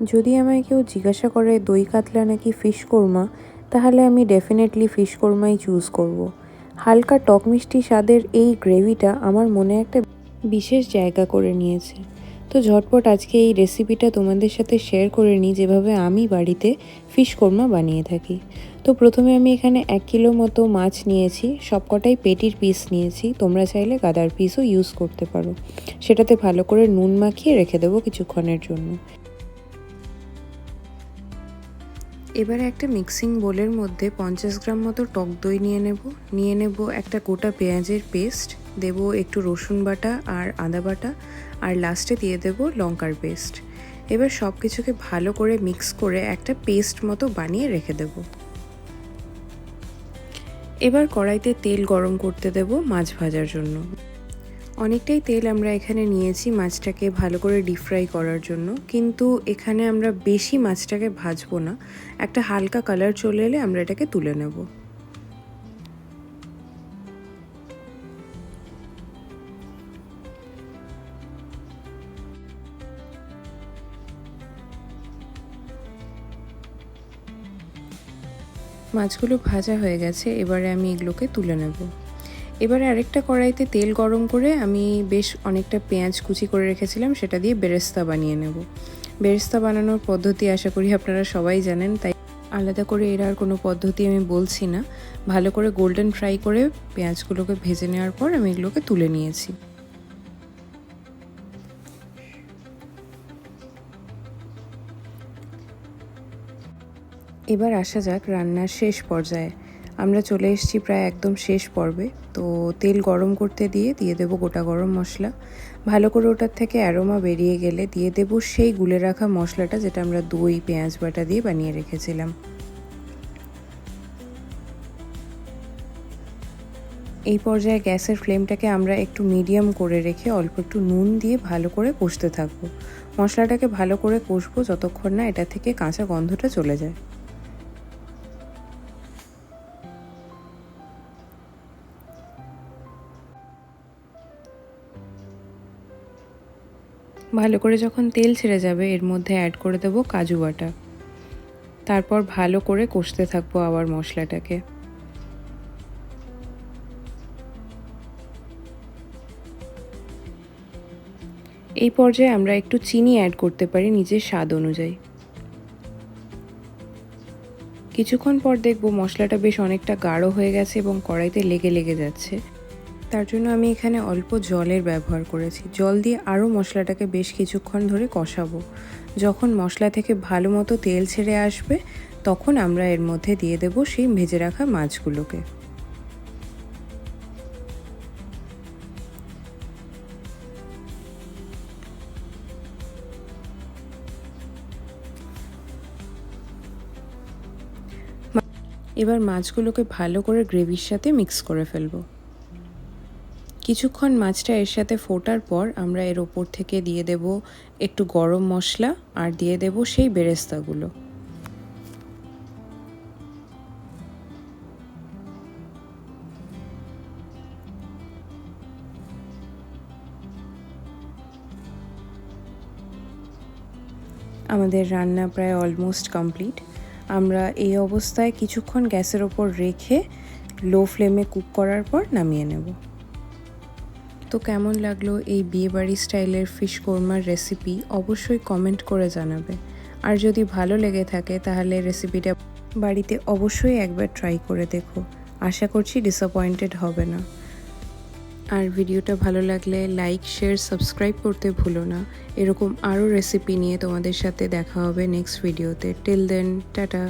যদি আমায় কেউ জিজ্ঞাসা করে, দই কাতলা নাকি ফিশ কোরমা? তাহলে আমি ডেফিনেটলি ফিশ কোরমাই চুজ করব। হালকা টক মিষ্টি স্বাদের এই গ্রেভিটা আমার মনে একটা বিশেষ জায়গা করে নিয়েছে। তো ঝটপট আজকে এই রেসিপিটা তোমাদের সাথে শেয়ার করে নিই, যেভাবে আমি বাড়িতে ফিশ কোরমা বানিয়ে থাকি। তো প্রথমে আমি এখানে এক কিলো মতো মাছ নিয়েছি, সবকটাই পেটির পিস নিয়েছি। তোমরা চাইলে গাদার পিসও ইউজ করতে পারো। সেটাতে ভালো করে নুন মাখিয়ে রেখে দেবো কিছুক্ষণের জন্য। এবারে একটা মিক্সিং বোলের মধ্যে পঞ্চাশ গ্রাম মতো টক দই নিয়ে নেব। নিয়ে নেব একটা গোটা পেঁয়াজের পেস্ট, দেব একটু রসুন বাটা আর আদা বাটা, আর লাস্টে দিয়ে দেব লঙ্কার পেস্ট। এবার সব কিছুকে ভালো করে মিক্স করে একটা পেস্ট মতো বানিয়ে রেখে দেব। এবার কড়াইতে তেল গরম করতে দেব মাছ ভাজার জন্য। অনেকটাই তেল আমরা এখানে নিয়েছি মাছটাকে ভালো করে ডিপ ফ্রাই করার জন্য। কিন্তু এখানে আমরা বেশি মাছটাকে ভাজবো না। একটা হালকা কালার চলে এলে আমরা এটাকে তুলে নেব। মাছগুলো ভাজা হয়ে গেছে, এবারে আমি এগুলোকে তুলে নেব। এবারে আরেকটা কড়াইতে তেল গরম করে আমি বেশ অনেকটা পেঁয়াজ কুচি করে রেখেছিলাম, সেটা দিয়ে বেরেস্তা বানিয়ে নেব। বেরেস্তা বানানোর পদ্ধতি আশা করি আপনারা সবাই জানেন, তাই আলাদা করে এর আর কোনো পদ্ধতি আমি বলছি না। ভালো করে গোল্ডেন ফ্রাই করে পেঁয়াজগুলোকে ভেজে নেওয়ার পর আমি এগুলোকে তুলে নিয়েছি। এবার আসা যাক রান্নার শেষ পর্যায়ে। আমরা চলে এসেছি প্রায় একদম শেষ পর্বে। তো তেল গরম করতে দিয়ে দিয়ে দেব গোটা গরম মশলা। ভালো করে ওটার থেকে অ্যারোমা বেরিয়ে গেলে দিয়ে দেব সেই গুলে রাখা মশলাটা, যেটা আমরা দই, পেঁয়াজ বাটা দিয়ে বানিয়ে রেখেছিলাম। এই পর্যায়ে গ্যাসের ফ্লেমটাকে আমরা একটু মিডিয়াম করে রেখে অল্প একটু নুন দিয়ে ভালো করে কষতে থাকব। মশলাটাকে ভালো করে কষবো যতক্ষণ না এটা থেকে কাঁচা গন্ধটা চলে যায়। ভালো করে যখন তেল ছেড়ে যাবে, এর মধ্যে অ্যাড করে দেবো কাজু বাটা। তারপর ভালো করে কষতে থাকব আবার মশলাটাকে। এই পর্যায়ে আমরা একটু চিনি অ্যাড করতে পারি নিজের স্বাদ অনুযায়ী। কিছুক্ষণ পর দেখব মশলাটা বেশ অনেকটা গাঢ় হয়ে গেছে এবং কড়াইতে লেগে লেগে যাচ্ছে। তার জন্য আমি এখানে অল্প জলের ব্যবহার করেছি। জল দিয়ে আরও মশলাটাকে বেশ কিছুক্ষণ ধরে কষাবো। যখন মশলা থেকে ভালো মতো তেল ছেড়ে আসবে, তখন আমরা এর মধ্যে দিয়ে দেবো সেই ভেজে রাখা মাছগুলোকে। এবার মাছগুলোকে ভালো করে গ্রেভির সাথে মিক্স করে ফেলব। কিছুক্ষণ মাছটা এর সাথে ফোটার পর আমরা এর ওপর থেকে দিয়ে দেব একটু গরম মশলা আর দিয়ে দেব সেই বেরেস্তাগুলো। আমাদের রান্না প্রায় অলমোস্ট কমপ্লিট আমরা এই অবস্থায় কিছুক্ষণ গ্যাসের ওপর রেখে লো ফ্লেমে কুক করার পর নামিয়ে নেব। তো কেমন লাগল এই বিয়েবাড়ি স্টাইলের ফিশ কোরমার রেসিপি অবশ্যই কমেন্ট করে জানাবে। আর যদি ভালো লেগে থাকে তাহলে রেসিপিটা বাড়িতে অবশ্যই একবার ট্রাই করে দেখো। আশা করছি ডিসঅ্যাপয়েন্টেড হবে না। আর ভিডিওটা ভালো লাগলে লাইক শেয়ার সাবস্ক্রাইব করতে ভুলো না। এরকম আরও রেসিপি নিয়ে তোমাদের সাথে দেখা হবে নেক্সট ভিডিওতে টিল দেন টাটা।